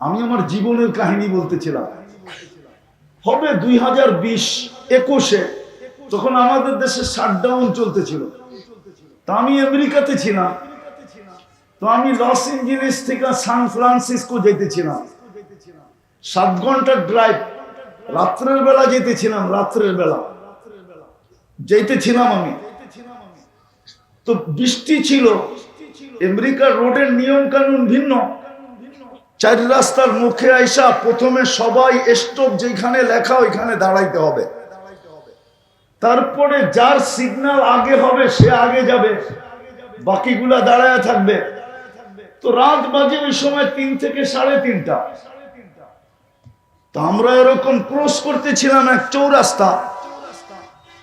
আমি আমার জীবনের কাহিনী বলতেছিলাম। হবে দুই হাজার বিশ একুশে তখন আমাদের দেশে শাটডাউন চলতেছিল। তা আমি আমেরিকাতে ছিলাম। তো আমি লস এঞ্জেলিস থেকে সান ফ্রান্সিসকো যেতেছিলাম। সাত ঘণ্টার ড্রাইভ রাত্রের বেলা যেতেছিলাম, রাত্রের বেলা। যেতেছিলাম আমি। তো বৃষ্টি ছিল। আমেরিকার রোডের নিয়ম কানুন ভিন্ন। চার রাস্তার মুখে আইসা প্রথমে সবাই স্টপ যেখানে লেখা ওইখানে দাঁড়াইতে হবে। তারপরে যার সিগনাল আগে হবে, সে আগে যাবে। বাকিগুলা দাঁড়ায় থাকবে। তো রাত বাজে ওই সময় তিন থেকে সাড়ে তিনটা। তো আমরা এরকম ক্রস করতেছিলাম এক চৌরাস্তা।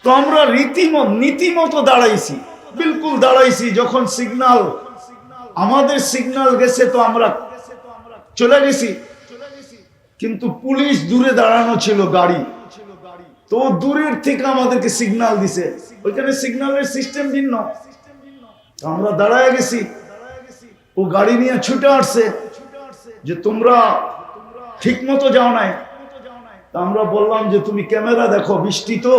তো আমরা রীতিমত, নীতিমতো দাঁড়াইছি। বিলকুল দাঁড়াইছি যখন সিগনাল আমাদের সিগন্যাল গেছে তো আমরা চলে গেছি। কিন্তু পুলিশ দূরে দাঁড়ানো ছিল গাড়ি। তো দূরের থেকে আমাদেরকে সিগন্যাল দিছে। ওইখানে সিগন্যালের সিস্টেম ভিন্ন। আমরা দাঁড়ায় গেছি। ও গাড়ি নিয়ে ছুটে আসছে যে তোমরা ঠিক মতো যাও নাই। আমরা বললাম যে তুমি ক্যামেরা দেখো, বৃষ্টি তো।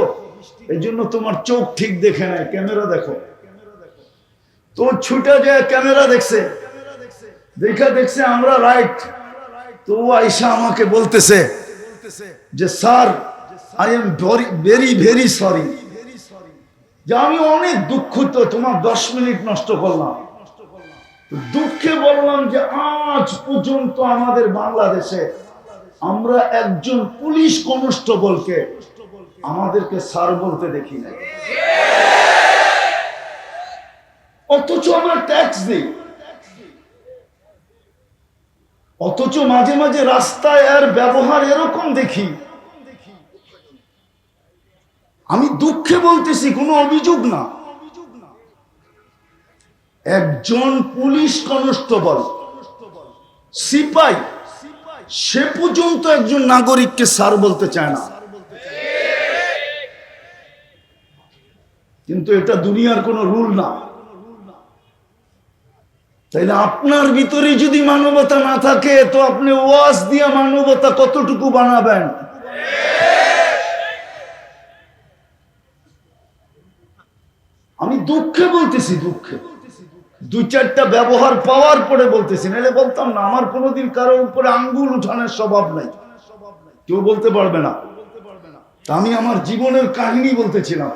এই জন্য তোমার চোখ ঠিক দেখে নাই, ক্যামেরা দেখো। তো ছুটে যায়, ক্যামেরা দেখছে। দেখা দেখছে আমরা রাইট তো আইসা আমাকে বলতেছে যে, sir I am very very sorry যে, আমি অনেক দুঃখিত, তোমার দশ মিনিট নষ্ট করলাম। দুঃখে বললাম যে, আজ পর্যন্ত আমাদের বাংলাদেশে আমরা একজন পুলিশ কনস্টেবলকে আমাদেরকে স্যার বলতে দেখি না অথচ আমরা ট্যাক্স দিই অথচ মাঝে মাঝে রাস্তায় আর ব্যবহার এরকম দেখি। আমি দুঃখে বলতেছি, কোনো অভিযোগ না। একজন পুলিশ কনস্টেবল, সিপাই, সে পর্যন্ত একজন নাগরিককে স্যার বলতে চায় না। কিন্তু এটা দুনিয়ার কোনো রুল না। তাইলে আপনার ভিতরে যদি মানবতা না থাকে, তো আপনি ওয়াজ দিয়া মানবতা কতটুকু বানাবেন? আমি দুঃখে বলতেছি, দুঃখে। দুই চারটা ব্যবহার পাওয়ার পরে বলতেছি নাহলে বলতাম না, আমার কোনোদিন কারও উপরে আঙ্গুল উঠানোর স্বভাব নাই। কেউ বলতে পারবে না। আমি আমার জীবনের কাহিনী বলতেছিলাম।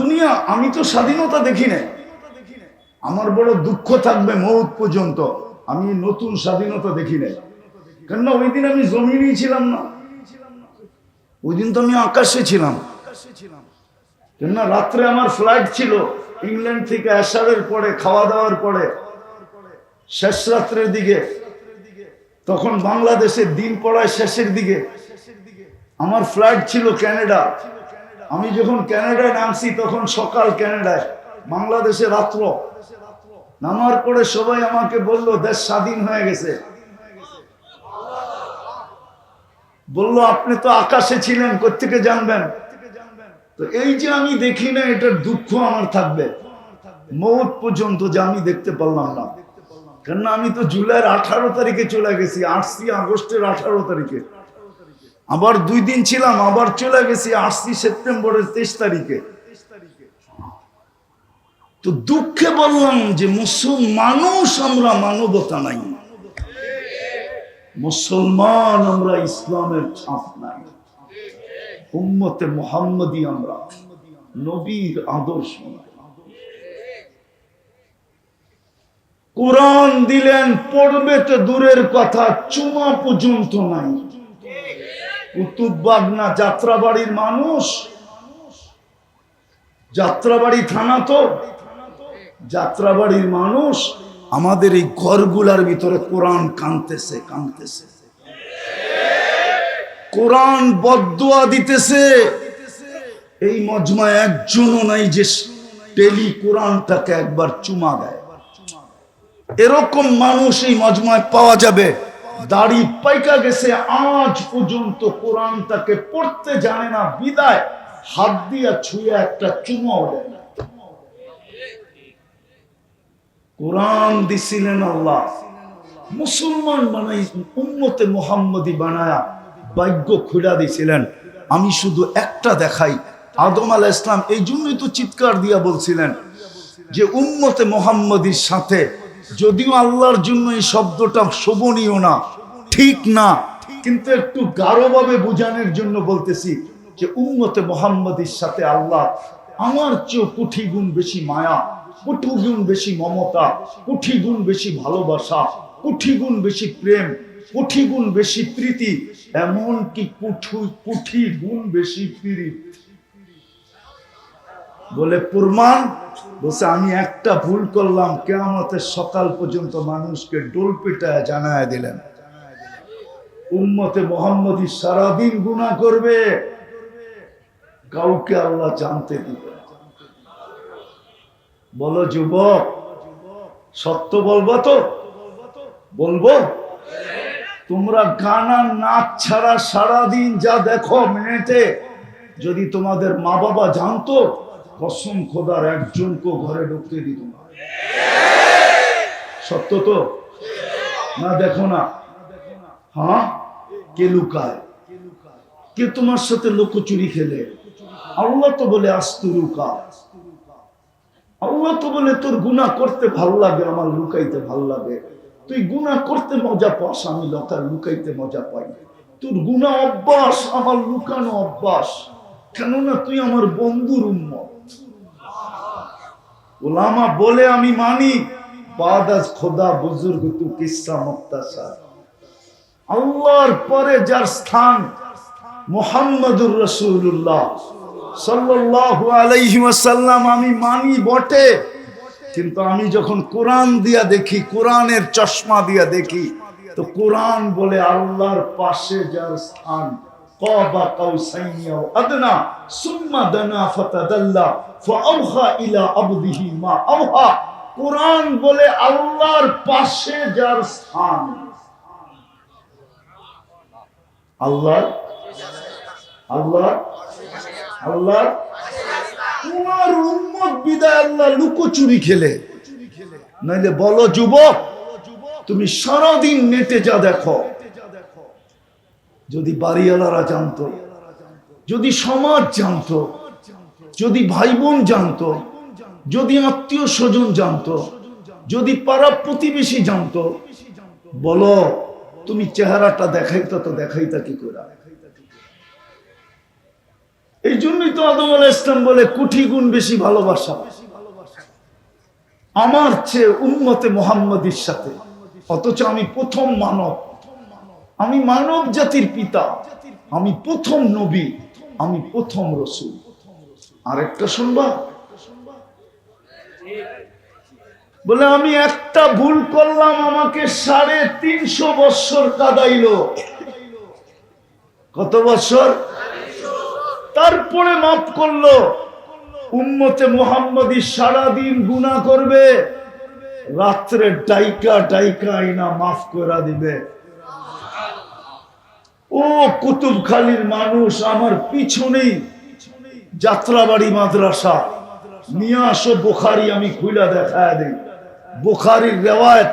দুনিয়া, আমি তো স্বাধীনতা দেখি নাই। আমার বড় দুঃখ থাকবে মৌত পর্যন্ত। আমি নতুন স্বাধীনতা দেখি নাই। কেননা ওই দিন আমি জমিনেই ছিলাম না। ওই দিন তো আমি আকাশে ছিলাম। কেননা রাত্রে আমার ফ্লাইট ছিল ইংল্যান্ড থেকে আসারের পরে খাওয়া দাওয়ার পরে, শেষ রাত্রের দিকে। তখন বাংলাদেশের দিন পড়ায় শেষের দিকে। আমার ফ্লাইট ছিল ক্যানাডা। আমি যখন ক্যানাডায় নামছি তখন সকাল ক্যানাডায়। বাংলাদেশে রাত্র। নামার পরে সবাই আমাকে বলল, দেশ স্বাধীন হয়ে গেছে। বলল, আপনি তো আকাশে ছিলেন কোথেকে জানবেন? তো এই যে আমি দেখি না, এটার দুঃখ আমার থাকবে। মৌত পর্যন্ত যে আমি দেখতে পারলাম না। কেননা আমি তো জুলাইয়ের আঠারো তারিখে চলে গেছি আসছি আগস্টের আঠারো তারিখে। আবার দুই দিন ছিলাম, আবার চলে গেছি আসছি সেপ্টেম্বরের তেইশ তারিখে। তো দুঃখে বললাম যে মুসলমান মানুষ আমরা মানবতা নাই। মুসলমান আমরা ইসলামের ছাপ নাই। উম্মতে মোহাম্মদি আমরা, নবীর আদর্শ কোরআন দিলেন, পড়বে তো দূরের কথা, চুমা পর্যন্ত নাই। কুতুববাগ না যাত্রাবাড়ির মানুষ? যাত্রাবাড়ি থানা তো? যাত্রাবাড়ির মানুষ আমাদের এই ঘরগুলার ভিতরে কোরআন কানতেছে কানতেছে কোরআন বদুয়া দিতেছে। এই মজমায় একজনও নাই যে টেলি কোরআনটাকে একবার চুমা দেয়। এরকম মানুষ এই মজমায় পাওয়া যাবে। দাড়ি পাইকা গেছে, আজ পর্যন্ত কোরআনটাকে পড়তে জানে না, বিদায় হাত দিয়া ছুঁয়ে একটা চুমাও দেয় না। কোরআন দিছিলেন আল্লাহ। মুসলমান বানাই, উম্মতে মোহাম্মদী বানায়া ভাগ্য খুলা দিছিলেন। আমি শুধু একটা দেখাই, আদম আল ইসলাম এই জন্যই তো চিৎকার দিয়া বলছিলেন যে উম্মতে মোহাম্মদীর সাথে যদিও আল্লাহর জন্য এই শব্দটা শোভনীয় না, ঠিক না, কিন্তু একটু গাঢ়ভাবে বোঝানোর জন্য বলতেছি যে উম্মতে মোহাম্মদীর সাথে আল্লাহ আমার চেয়েও কোটি গুণ বেশি মায়া কোটি গুণ বেশি মমতা কোটি গুণ বেশি ভালোবাসা কোটি গুণ বেশি প্রেম কোটি গুণ বেশি প্রীতি এমন কি কুঠু কোটি গুণ বেশি প্রীতি বলে, প্রমাণ? বলছে, আমি একটা ভুল করলাম কেমতের সকাল পর্যন্ত মানুষকে ডোল পেটায় জানায় দিলেন। উম্মতে মোহাম্মদী সারাদিন গুণা করবে। কাউকে আল্লাহ জানতে দিবে না। বলো যুবক, সত্য বলব তো? বলব? তোমরা গানা নাচ ছাড়া সারাদিন যা দেখো মিনিটে যদি তোমাদের মা বাবা জানতো, কসম খোদার একজনকে ঘরে ঢুকতে দিত না। সত্য তো? না দেখো না। হ্যাঁ? কে লুকায়? কে তোমার সাথে লুকোচুরি খেলে? আল্লাহ তো বলে, আস্তু লুকা আল্লাহ তো বলে, তোর গুনাহ করতে ভালো লাগে, আমার লুকাইতে ভালো লাগে। তুই গুনাহ করতে মজা পাস, আমি লোকার লুকাইতে মজা পাই। তোর গুণা অভ্যাস, আমার লুকানো অভ্যাস। কেননা তুই আমার বন্ধুর উম্মত। ওলামা বলে, আমি মানি। বাদ আজ খোদা বুজুর্গ তু কিসা মুক্তাসার আল্লাহর পরে যার স্থান, মোহাম্মদুর রসুল্লাহ সাল্লাল্লাহু আলাইহি ওয়াসাল্লাম আমি মানি বটে কিন্তু আমি যখন কোরআন দিয়া দেখি কোরআনের চশমা দিয়া দেখি তো কোরআন বলে আল্লাহর পাশে যার স্থান قاب قوسين أو أدنى ثم دنا فتدلى فأوحى إلى عبده ما أوحى কোরআন বলে আল্লাহর পাশে যার স্থান আল্লাহ আল্লাহ আল্লাহ, তোমার উম্মত বিদায় আল্লাহ লুকোচুরি খেলে। নাইলে বলো, যুবক, তুমি সারাদিন নেটে যা দেখো। যদি বাড়িওয়ালারা জানতো, যদি সমাজ জানতো, যদি ভাই বোন জানতো, যদি আত্মীয় স্বজন জানতো, যদি পাড়া প্রতিবেশী জানতো, বলো, তুমি চেহারাটা দেখাইতো তো দেখাইতা কি করে এই জন্যই তো আদম আলাহ ইসলাম বলে কুঠি গুণ বেশি ভালোবাসা। আমার চেয়ে উন্মতে মোহাম্মদীর সাথে। অথচ আমি প্রথম মানব। আমি মানব জাতির পিতা। আমি প্রথম নবী। আমি প্রথম রসুল। আরেকটা শুনবা? বলে, আমি একটা ভুল করলাম, আমাকে সাড়ে তিনশো বৎসর কাদাইলো। কত বৎসর? তারপরে মাফ করল। উম্মতে মোহাম্মদী সারাদিন গুণা করবে। রাত্রে ডাইকা ডাইকা আইনা মাফ করা দিবে। ও কুতুবখালীর মানুষ, আমার পিছনেই যাত্রাবাড়ি মাদ্রাসা। নিয়ে আসো বোখারি, আমি খুইলা দেখায় দিই। বোখারির রেওয়ায়ত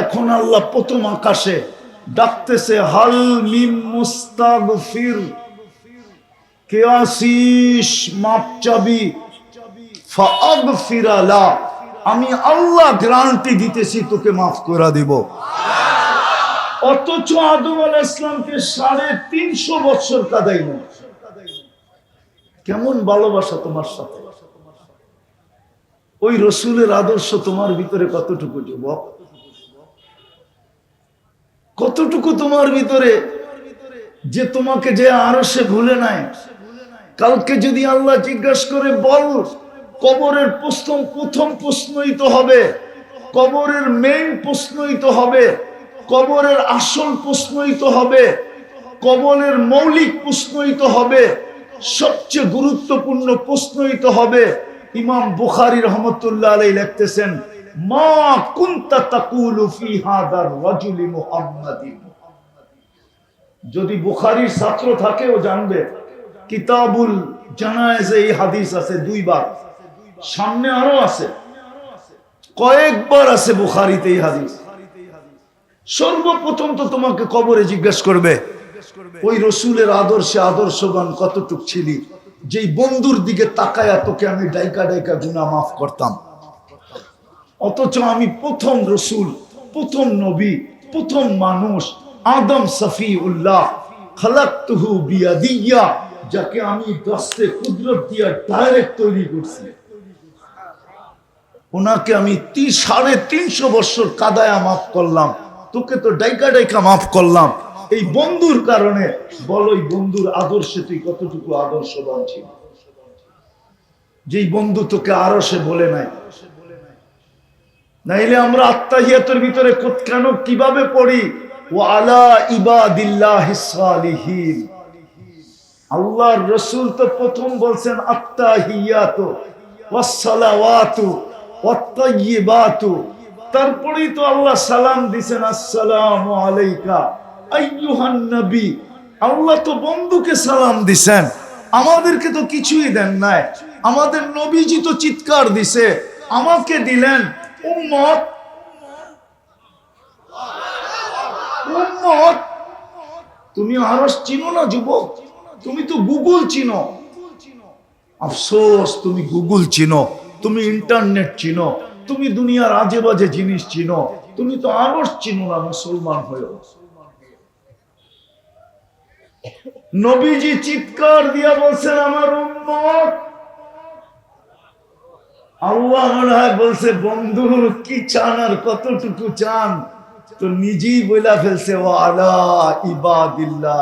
এখন আল্লাহ প্রথম আকাশে ডাকতেছে, হাল মিম মুস্তাগফির। কে আসিস মাপ চাবি। ফাগফির লা আমি আল্লাহ গ্যারান্টি দিতেছি, তোকে মাফ করে দিব। অথচ আদম আল ইসলামকে সাড়ে তিনশো বছর কাদাই না কেমন ভালোবাসা তোমার সাথে? ওই রসুলের আদর্শ তোমার ভিতরে কতটুকু যুবক? কতটুকু তোমার ভিতরে যে তোমাকে যে আরও সে ভুলে নাই? কালকে যদি আল্লাহ জিজ্ঞাসা করে, বল, কবরের প্রশ্ন প্রথম প্রশ্নই তো হবে। কবরের মেইন প্রশ্নই তো হবে। কবরের আসল প্রশ্নই তো হবে। কবরের মৌলিক প্রশ্নই তো হবে। সবচেয়ে গুরুত্বপূর্ণ প্রশ্নই তো হবে। ইমাম বুখারি রহমতুল্লাহ আলাই লিখতেছেন, মা কুনতা তাকুলু ফি হাদার রাজুলি মুহাম্মাদিন। যদি বুখারীর ছাত্র থাকে, ও জানবে। কিতাবুল জানায়েজে এই হাদিস আছে দুইবার। সামনে আরও আছে। কয়েকবার আছে বুখারীতে এই হাদিস। সর্বপ্রথম তো তোমাকে কবরে জিজ্ঞেস করবে, ওই রসুলের আদর্শে আদর্শবান কতটুক ছিলি? যেই বন্ধুর দিকে তাকায়া তোকে আমি ডাইকা ডাইকা গুনা মাফ করতাম। অথচ আমি প্রথম রসুল, প্রথম নবী, প্রথম মানুষ, আদম সফি উল্লাহ খালাক্তুহু বিয়াদিয়া যাকে আমি দস্তে কুদরত দিয়া ডাইরেক্ট তৈরি করছি। ওনাকে আমি সাড়ে তিনশো বছর কাদায়া মাফ করলাম। তোকে তো ডাইকা ডাইকা মাফ করলাম। এই বন্ধুর কারণে বল ওই বন্ধুর আদর্শে তুই কতটুকু আদর্শবান ছিল? যেই বন্ধু তোকে আরও সে বলে নাই। নাইলে আমরা আত্মাহিয়াতের ভিতরে কেন কীভাবে পড়ি? ও আলা ইবাদিল্লাহ সালিহিন। আল্লাহর রসুল তো প্রথম বলছেন আত্মাহিয়াত তারপরেই তো আল্লাহ সালাম দিছেন, আসসালামু আলাইকা আল্লাহ তো বন্ধুকে সালাম দিছেন, আমাদেরকে তো কিছুই দেন নাই। আমাদের নবীজি তো চিৎকার দিছে, আমাকে দিলেন, উম্মত। উম্মত, তুমি আরস চিনো না, যুবক? তুমি তো গুগল চিনো। আফসোস, তুমি গুগল চিনো, তুমি ইন্টারনেট চিনো, তুমি দুনিয়ার আজে বাজে জিনিস চিনো, তুমি তো আরস চিনো না মুসলমান হয়েও। নবীজি চিৎকার দিয়া বলছেন, আমার উম্মত। আল্লাহ বলছে, বন্ধু, কি চান আর কতটুকু চান? তো নিজেই বইলা ফেলছে ও আলা ইবাদিল্লাহ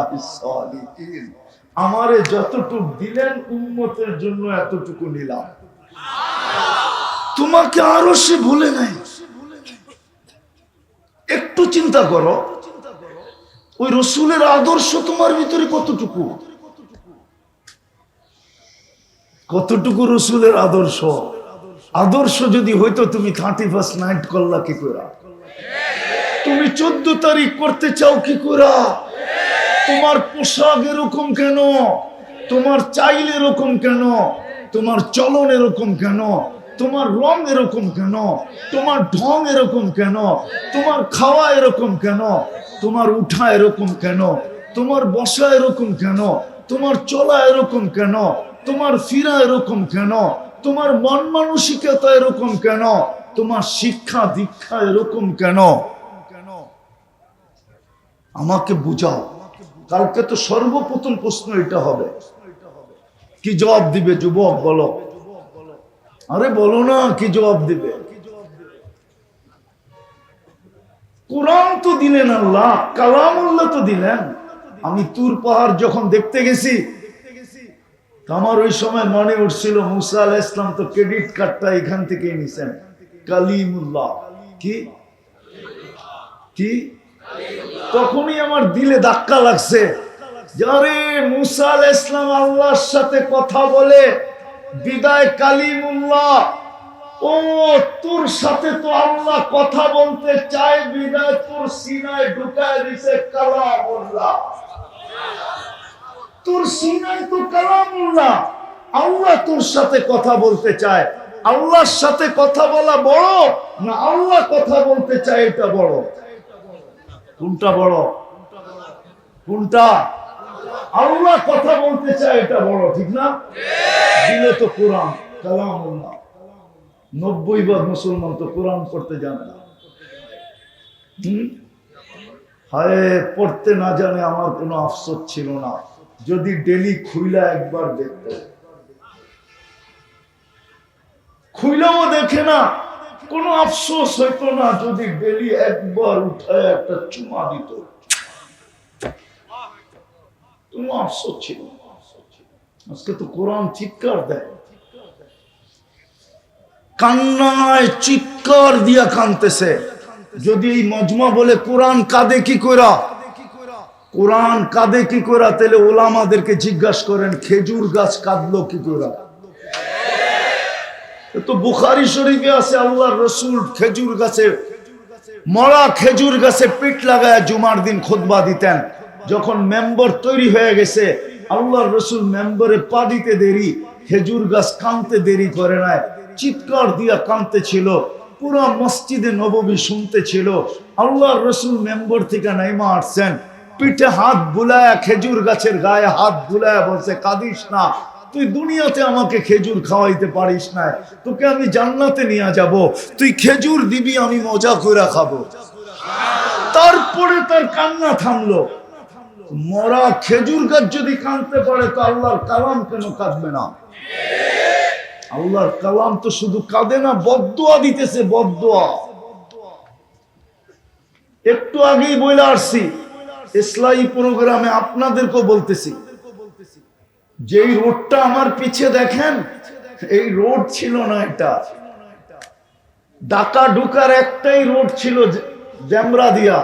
আমারে যতটুকু দিলেন, উম্মতের জন্য এতটুকু নিলাম। তোমাকে আরও সে ভুলে নাই। একটু চিন্তা করো, ওই রসুলের আদর্শ তোমার ভিতরে কতটুকু? কতটুকু রসুলের আদর্শ? আদর্শ যদি হইতো তুমি থার্টি ফার্স্ট নাইট করলা কি করে তুমি চোদ্দ তারিখ করতে চাও কি করে তোমার পোশাক এরকম কেন তোমার চাইল এরকম কেন তোমার চলন এরকম কেন তোমার রং এরকম কেন তোমার ঢং এরকম কেন তোমার খাওয়া এরকম কেন তোমার উঠা এরকম কেন তোমার বসা এরকম কেন তোমার চলা এরকম কেন তোমার ফিরা এরকম কেন তোমার মন মানসিকতা এরকম কেন তোমার শিক্ষা দীক্ষা এরকম কেন কেন আমাকে বুঝাও কালকে তো সর্বপ্রথম প্রশ্ন এটা হবে। কি জবাব দিবে যুবক বলো? আরে বলো না, কি জবাব দিবে? কোরআন তো দিলেন আল্লাহ, কালামুল্লাহ তো দিলেন। আমি তুর পাহাড় যখন দেখতে গেছি আমার ওই সময় মনে উঠছিল, মুসা আলাহ ইসলাম তো ক্রেডিট কার্ডটা এখান থেকে নিছেন। কালিমুল্লাহ। কি? কি? তখনই আমার দিলে ধাক্কা লাগছে। আল ইসলাম আল্লাহর সাথে কথা বলে, বিদায় কালিমুল্লাহ, ও তোর সাথে তো আল্লাহ কথা বলতে বিদায় তোর সিনায় ঢুকায় দিছে কালামুল্লাহ। তোর সিনায় তো কালামুল্লাহ, আল্লাহ তোর সাথে কথা বলতে চায়। আল্লাহর সাথে কথা বলা বড় না আল্লাহ কথা বলতে চায় এটা বড়? কোনটা বড়? কোনটা? আল্লাহ কথা বলতে চায় এটা বড়, ঠিক না? দিলে তো কোরআন, কালামুল্লাহ। নব্বই ভাগ মুসলমান তো কোরআন পড়তে জানে না? হায়, পড়তে না জানে আমার কোনো আফসোস ছিল না। যদি ডেলি খুইলা একবার দেখত। খুইলাও দেখে না। কোনো আফসোস হইতো না যদি ডেলি একবার উঠায় একটা চুমা দিত। কান্নায় চিৎকার দিয়া কানতেছে। যদি এই মজমা বলে, কোরআন কাঁদে কি করা কোরআন কাঁদে কি করা তাহলে ওলামাদেরকে জিজ্ঞাসা করেন, খেজুর গাছ কাঁদলো কি এ তো বুখারি শরীফে আছে আল্লাহর রসুল খেজুর গাছে, মরা খেজুর গাছে পিঠ লাগায় জুমার দিন খুতবা দিতেন। যখন মেম্বার তৈরি হয়ে গেছে, আল্লাহর রসুল মেম্বারে পা দিতে দেরি, খেজুর গাছ কানতে দেরি করে নাই, চিৎকার দিয়া কানতে ছিল পুরো মসজিদে নববী শুনতে ছিল আল্লাহ রসুল মেম্বর থেকে নাইমা আসছেন, পিঠে হাত বুলায়, খেজুর গাছের গায়ে হাত বুলায় বলছে, কাঁদিস না। তুই দুনিয়াতে আমাকে খেজুর খাওয়াইতে পারিস না। তোকে আমি জান্নাতে নিয়ে যাব। তুই খেজুর দিবি, আমি মজা করে খাব। তারপরে তার কান্না থামলো। মরা খেজুর গাছ যদি কাঁদতে পারে, তো আল্লাহর কালাম কেন কাঁদবে না? আল্লাহর কালাম তো শুধু কাঁদে না বদুয়া দিতেছে বদুয়া একটু আগেই বলে আসছি ইসলাই প্রোগ্রামে আপনাদেরকেও বলতেছি। যেই রোডটা আমার পিছে দেখেন, এই রোড ছিল না এটা। ডাকা ঢুকার একটাই রোড ছিল জ্যামরা দিয়া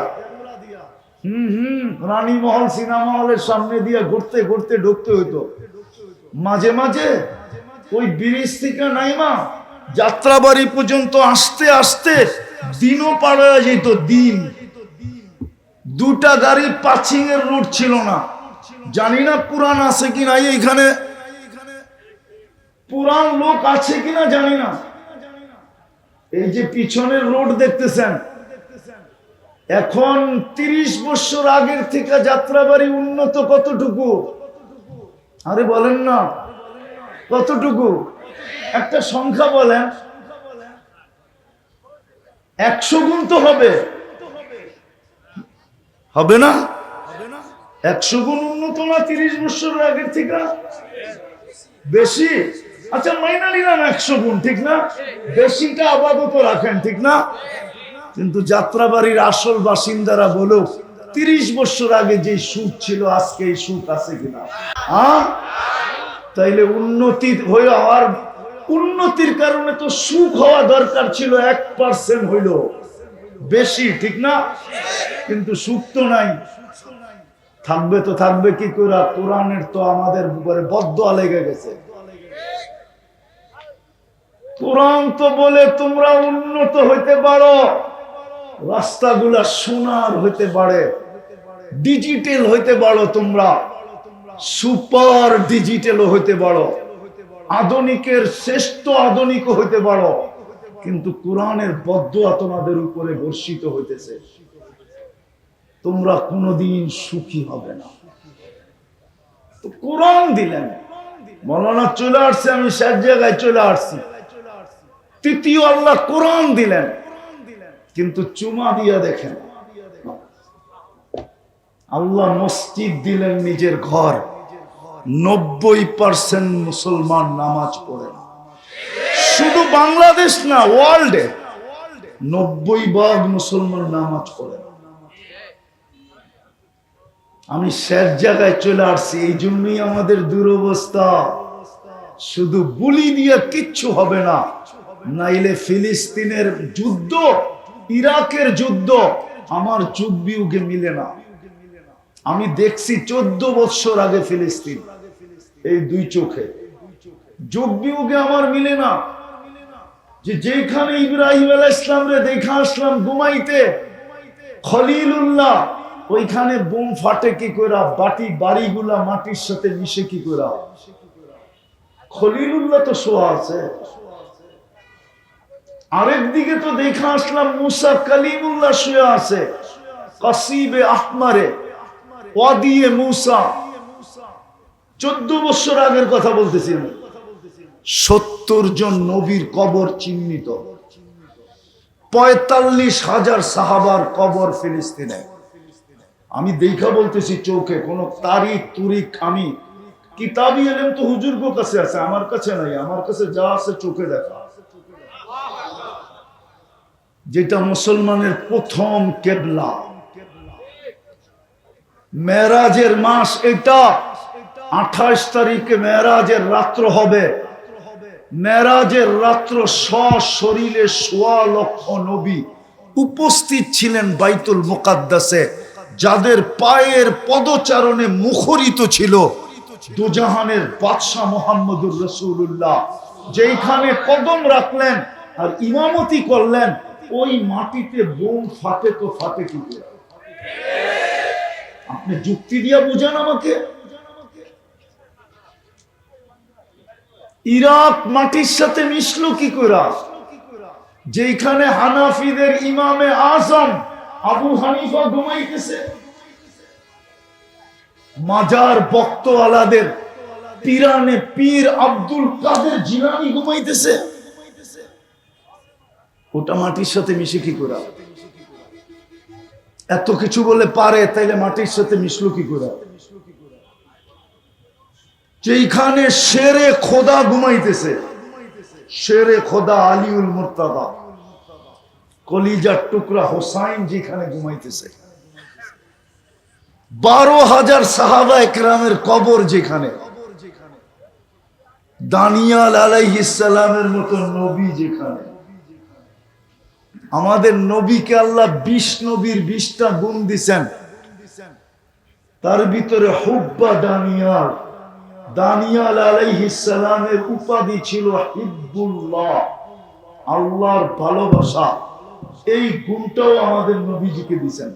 হম হম, রানীমহল সিনেমা হলের সামনে দিয়ে ঘুরতে ঘুরতে ঢুকতে হইতো। মাঝে মাঝে ওই ব্রিজ থেকে নাইমা যাত্রাবাড়ি পর্যন্ত আসতে আসতে দিনও পার হয়ে যেত, দিন। দুটা গাড়ি পাচিং এর রুট ছিল না। জানি না পুরাণ আছে কি নাই এইখানে। পুরাণ লোক আছে কিনা জানি না। এই যে পিছনের রোড দেখতেছেন, এখন তিরিশ বছর আগের থেকে যাত্রাবাড়ি উন্নত কতটুকু? আরে বলেন না। কতটুকু? একটা সংখ্যা বলেন। একশো গুণ তো হবে। হবে না? একশো গুণ উন্নত না তিরিশ বছর আগের থেকে? বেশি? আচ্ছা মাইনা নিলাম একশো গুণ, ঠিক না? বেশিটা আপাতত রাখেন, ঠিক না? কিন্তু যাত্রাবাড়ির আসল বাসিন্দারা বলো তিরিশ বছর আগে যে সুখ ছিল, আজকে এই সুখ আছে কিনা? হ্যাঁ তাইলে উন্নতি হয়ে হওয়ার উন্নতির কারণে তো সুখ হওয়া দরকার ছিল, এক পার্সেন্ট হইল। বেশি, ঠিক না? কিন্তু সুখ তো নাই। থাকবে তো থাকবে কি করে কোরআনের তো আমাদের উপরে বদ্ধ লেগে গেছে। কোরআন তো বলে তোমরা উন্নত হইতে পারো, রাস্তাগুলা সোনার হইতে পারে ডিজিটাল হইতে পারো তোমরা সুপার ডিজিটাল হইতে পারো, আধুনিকের শ্রেষ্ঠ আধুনিক হইতে পারো, কিন্তু কোরআনের বদুয়া তোমাদের উপরে বর্ষিত হইতেছে। তোমরা কোনোদিন সুখী হবে না। তো কোরআন দিলেন। মৌলানা চলে আসছে, আমি শেষ জায়গায় চলে আসছি। তৃতীয় আল্লাহ কোরআন দিলেন। কিন্তু চুমা দিয়া দেখেন, আল্লাহ মসজিদ দিলেন নিজের ঘর। নব্বই পার্সেন্ট মুসলমান নামাজ পড়ে না। শুধু বাংলাদেশ না ওয়ার্ল্ডে নব্বই ভাগ মুসলমান নামাজ পড়ে না। আমি শেষ জায়গায় চলে আসছি, এই জন্যই আমাদের দুরবস্থা। শুধু বুলি দিয়ে কিচ্ছু হবে না, নাইলে ফিলিস্তিনের যুদ্ধ, ইরাকের যুদ্ধ, আমার বিয়োগে মিলে না। আমি দেখছি চোদ্দ বৎসর আগে ফিলিস্তিন, এই দুই চোখে। যুগ আমার মিলে না। যে যেখানে ইব্রাহিম আলাহ ইসলাম রে দেখা আসলাম, ঘুমাইতে, খলিলুল্লাহ ওইখানে বোম ফাটে কি করা বাটি বাড়িগুলা মাটির সাথে মিশে কি করা খলিলুল্লাহ তো শোয়া আছে। আরেক দিকে তো দেখা আসলাম, মুসা কালিমুল্লাহ শুয়ে আছে। কাসিবে আহমারে, ওয়াদিয়ে মুসা। চোদ্দ বছর আগের কথা বলতেছি আমি। সত্তর জন নবীর কবর চিহ্নিত। পঁয়তাল্লিশ হাজার সাহাবার কবর ফিলিস্তিনে। আমি দেখা বলতেছি চৌকে, কোন তারিখ তুরিক আমি কিতাবি এলেন তো হুজুর্গ কাছে আছে, আমার কাছে নাই, আমার কাছে যা আছে চোখে দেখা। যেটা মুসলমানের প্রথম কেবলা। মেরাজের মাস এটা, আঠাশ তারিখে মেরাজের রাত্র হবে। মেরাজের রাত্র শরীরে সোয়া লক্ষ নবী উপস্থিত ছিলেন বাইতুল মুকাদ্দাসে। যাদের পায়ের পদচারণে মুখরিত ছিল, দুজাহানের বাদশাহ মোহাম্মদুর রসুল্লাহ যেইখানে কদম রাখলেন আর ইমামতি করলেন, ওই মাটিতে বোম ফাটে তো ফাটে কি আপনি যুক্তি দিয়া বুঝান আমাকে। ইরাক মাটির সাথে মিশলো কি করে? যেখানে হানাফিদের ইমামে আজম আবু হানিফা ঘুমাইতেছে। মাজার বক্তওয়ালাদের পিরানে পীর আব্দুল কাদের জিলানি ঘুমাইতেছে। ওটা মাটির সাথে মিশে কি করে? এত কিছু বলে পারে, তাইলে মাটির সাথে মিশলো কি করে? যেখানে শেরে খোদা ঘুমাইতেছে, শেরে খোদা আলিউল মুর্তাদা। কলিজার টুকরা হোসাইন যেখানে ঘুমাইতেছে। বারো হাজার সাহাবা একরামের কবর যেখানে। দানিয়াল আলাইহিসালামের মতো নবী যেখানে। আমাদের নবীকে আল্লাহ বিশ নবীর বিশটা গুণ দিছেন। তার ভিতরে হুব্বা দানিয়াল। দানিয়াল আলাইহিসালামের উপাধি ছিল হিব্বুল্লাহ, আল্লাহর ভালোবাসা। এই গুণটাও আমাদের নবীজিকে দিছেন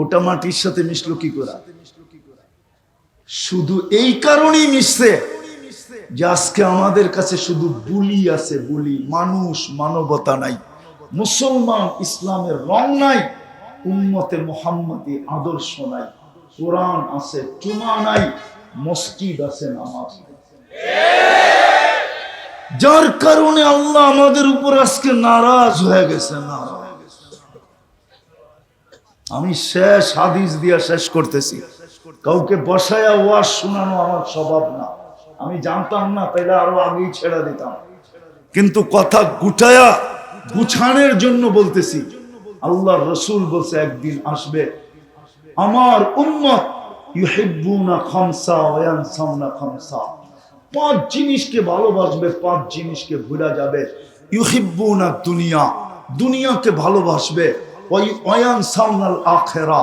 ওটা মাটির সাথে মিশলো কি করে শুধু এই কারণেই মিশছে যে আজকে আমাদের কাছে শুধু বুলি আছে বুলি, মানুষ মানবতা নাই, মুসলমান ইসলামের রং নাই উন্মতে মোহাম্মদী আদর্শ নাই, কোরআন আছে চুমা নাই, মসজিদ আছে, নামাজ নাই। যার কারণে আল্লাহ আমাদের উপর আজকে নারাজ হয়ে গেছে আমি শেষ হাদিস দিয়া শেষ করতেছি। কাউকে বসায়া ওয়াজ শোনানো আমার স্বভাব না। আমি জানতাম না, তাইলে আরও আগেই ছেড়ে দিতাম। কিন্তু কথা গুটায়া, গুছানোর জন্য বলতেছি আল্লাহ রসুল বলছে, একদিন আসবে। আমার উম্মত ইউহিব্বুনা খামসা ওয়া ইয়ানসাউনা খামসা। পাঁচ জিনিসকে ভালোবাসবে, পাঁচ জিনিসকে ভুলা যাবে। ইউহিব্বুনা দুনিয়া, দুনিয়াকে ভালোবাসবে। ওয়ান সাউনাল আখেরা,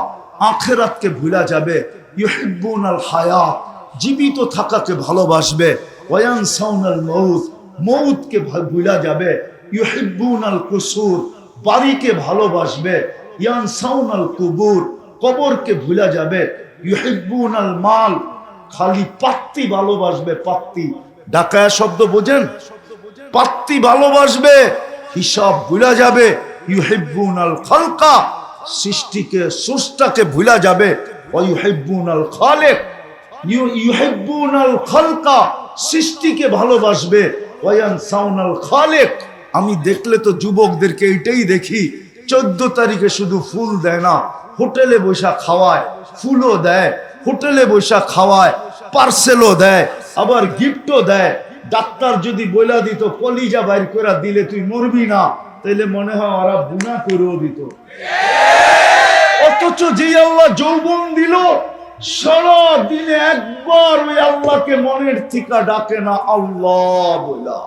আখেরাতকে ভুলা যাবে। ইউহিব্বুনাল হায়াত, জীবিত থাকাকে ভালোবাসবে। ওয়ান সাউনাল মৌত মৌতকে ভুলা যাবে। ইউহিব্বুনাল কুসুর, বাড়িকে ভালোবাসবে। ইয়ান সাউনাল কুবুর, কবরকে ভুলা যাবে। ইউহিব্বুনাল মাল খালি পাত্তি ভালোবাসবে পাত্তি। ডাকায়া শব্দ বোঝেন? পাত্তি ভালোবাসবে, হিসাব ভুলা যাবে। ইউহিব্বুনাল খালকা, সৃষ্টিকে সুষ্টাকে ভুলা যাবে। ওয়ুহিব্বুনাল খালেক, ইউ- ইউহিব্বুনাল খালকা, সৃষ্টিকে ভালোবাসবে। ওয়ান সাউনাল খালেক, আমি দেখলে তো যুবকদেরকে এটাই দেখি। চোদ্দ তারিখে শুধু ফুল দেয় না, হোটেলে বসা খাওয়ায়, ফুলও দেয়। হোটেলে বসা খাওয়ায় পার্সেলও দেয়, আবার গিফটও দেয়। ডাক্তার যদি বইলা দিত, কলিজা বাইর করে দিলে তুই মরবি না। তাইলে মনে হয় ওরা বুনা করেও দিত। অথচ যে আল্লাহ যৌবন দিল, সারা দিনে একবার ওই আল্লাহকে মনের থিকা ডাকে না, আল্লাহ বলা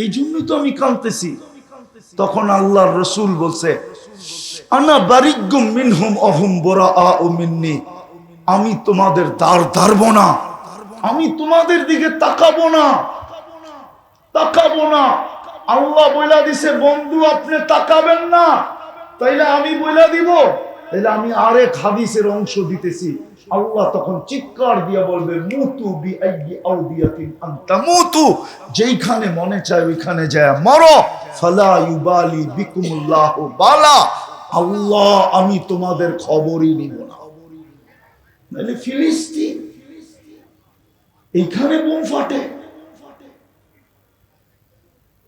এই জন্যই তো আমি কাঁদতেছি। তখন আল্লাহর রসুল বলছে আমি তোমাদের দ্বার ধারব না। আমি তোমাদের দিকে তাকাবো না। তাকাবো না। আল্লাহ বইলা দিছে, বন্ধু, আপনি তাকাবেন না। তাইলে আমি বইলা দিব। তাইলে আমি আরেক হাদিসের অংশ দিতেছি। আল্লাহ তখন চিৎকার দিয়া বলবে, মুতু মুতু। যেইখানে মনে চায় ওইখানে যায়। মরো। ফালা ইউবালি বিকুমুল্লাহু বালা। আল্লাহ, আমি তোমাদের খবরই নিব না। ফিলিস্তিন, এইখানে বোম ফাটে।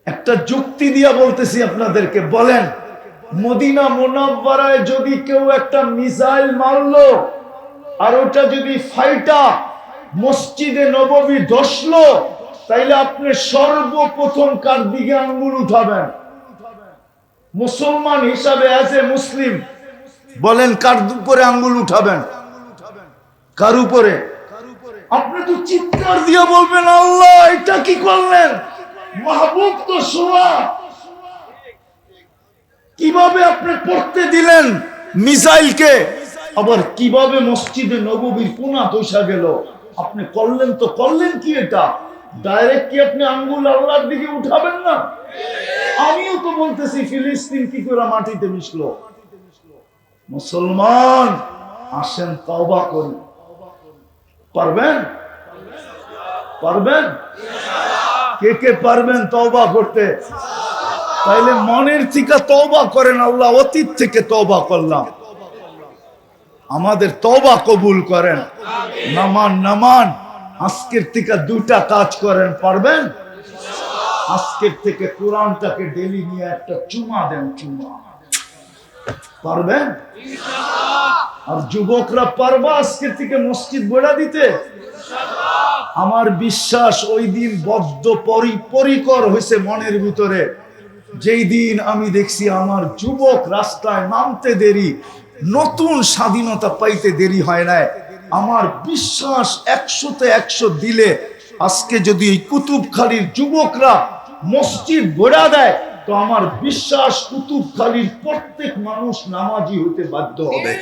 একটা যুক্তি দিয়া বলতেছি আপনাদেরকে, বলেন, মদিনা মোনাব্বারায় যদি কেউ একটা মিসাইল মারলো, আর ওটা যদি ফাইটা মসজিদে নবমী ধসলো, তাইলে আপনি সর্বপ্রথম কার দিকে আঙ্গুল উঠাবেন? মুসলমান হিসাবে অ্যাজ এ মুসলিম বলেন কার উপরে আঙ্গুল উঠাবেন? কার উপরে? আপনি তো চিৎকার দিয়ে বলবেন, আল্লাহ, এটা কি করলেন? মাহবুব তো শোয়া কীভাবে আপনি পড়তে দিলেন মিসাইলকে? আবার কীভাবে মসজিদে নববীর কোনা দোষা গেল? আপনি করলেন তো করলেন কি এটা? ডাইরেক্ট কি আপনি আঙ্গুল আল্লাহর দিকে উঠাবেন না? আমিও তো বলতেছি, ফিলিস্তিন কি করে মাটিতে মিশলো? মুসলমান, আসেন তওবা করি। পারবেন? পারবেন? কে কে পারবেন তওবা করতে? তাইলে মনের থেকে তওবা করেন আল্লাহ, অতীত থেকে তওবা করলাম। আমাদের তওবা কবুল করেন। নামান নামান, আজকের থেকে দুটা কাজ করেন, পারবেন? আজকের থেকে কোরআনটাকে ডেলি নিয়ে একটা চুমা দেন, চুমা। পারবেন? আর যুবকরা পারবা আজকের থেকে মসজিদ গোড়া দিতে? আমার বিশ্বাস ওই দিন বদ্ধ পরি, পরিকর হয়েছে মনের ভিতরে। যেই দিন আমি দেখছি আমার যুবক রাস্তায় নামতে দেরি, নতুন স্বাধীনতা পাইতে দেরি হয় না আমার বিশ্বাস একশোতে একশো দিলে আজকে যদি এই কুতুবখালীর যুবকরা মসজিদ গোড়া দেয়, তো আমার বিশ্বাস কুতুবখালীর প্রত্যেক মানুষ নামাজি হতে বাধ্য হবে।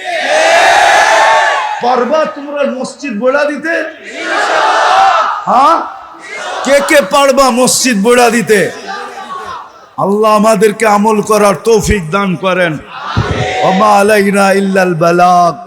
পারবা তোমরা মসজিদ গোড়া দিতে? হ্যাঁ? কে কে পারবা মসজিদ বোড়া দিতে? আল্লাহ আমাদেরকে আমল করার তৌফিক দান করেন। ইল্লাল বালাগ।